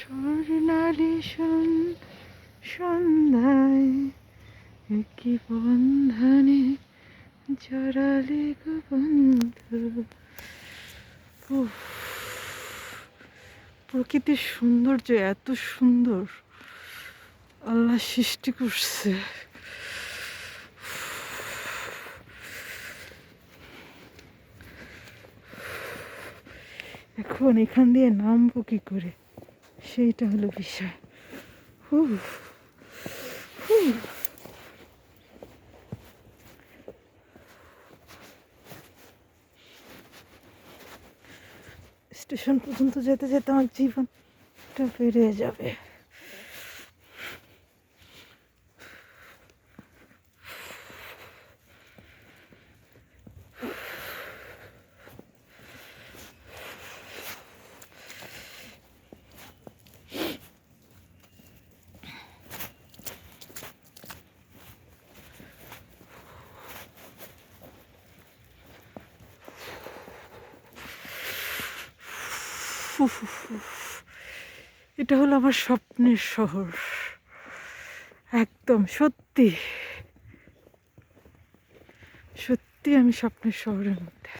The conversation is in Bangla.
স্বর্ণালী সন সন্ধ্যায় কি বন্ধনে জড়ালে গো বন্ধু। প্রকৃতির সৌন্দর্য এত সুন্দর। আল্লাহ সৃষ্টি করছে। এখন এখান দিয়ে নামবো কি করে? সেইটা হলো বিষয়। হু হু স্টেশন পর্যন্ত যেতে যেতে আমার জীবনটা পেরিয়ে যাবে। এটা হলো আমার স্বপ্নের শহর। একদম সত্যি। সত্যি আমি স্বপ্নের শহরের মধ্যে